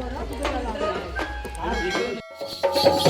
स्वातंत्र्याचे निशाण आम्ही नाही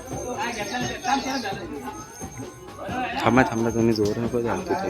थांबा थांबा तुम्ही जोर नको जातो ते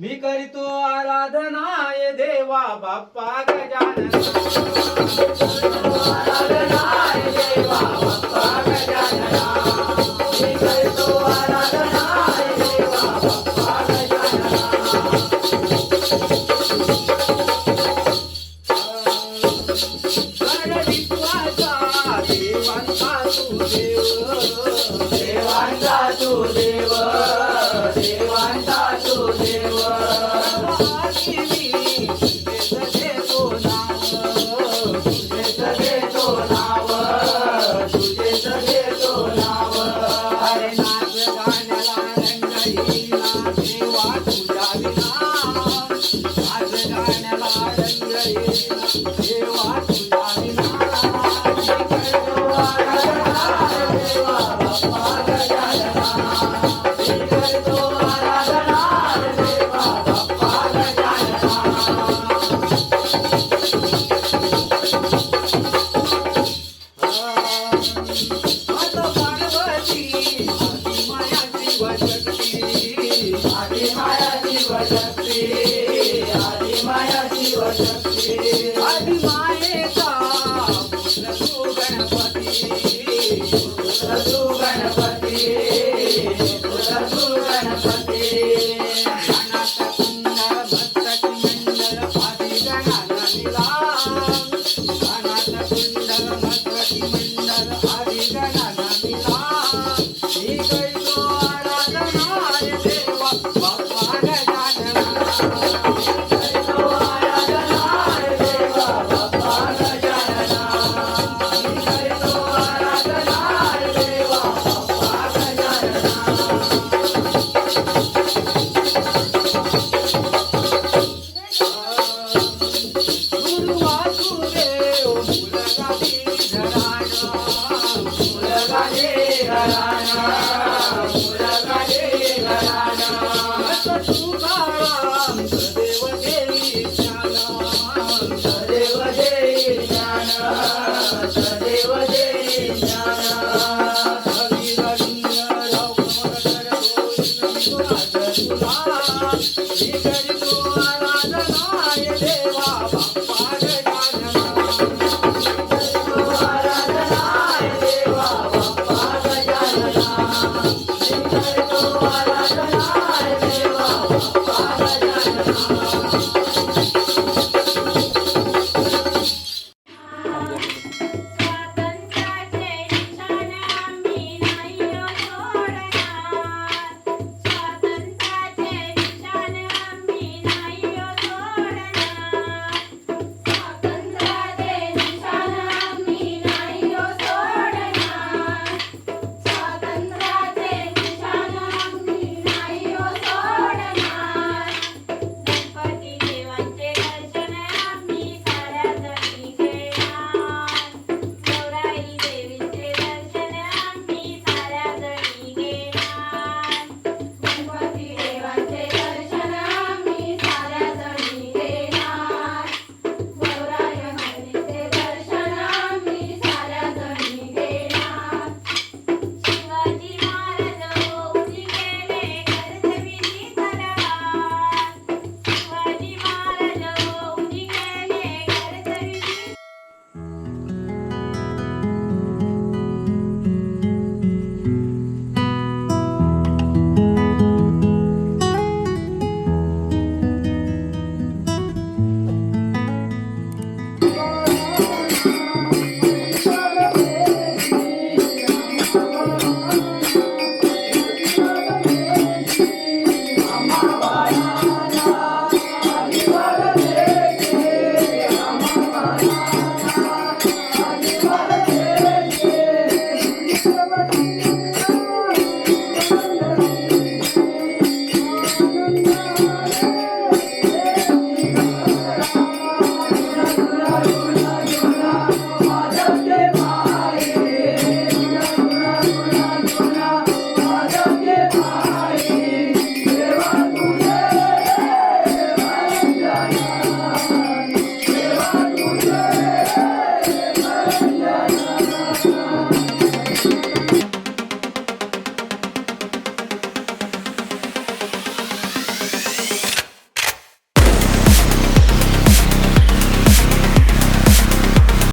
मी करीतो आराधना ये देवा बाप्पा गजानना. विश्वासा Hare Deus. Thank you.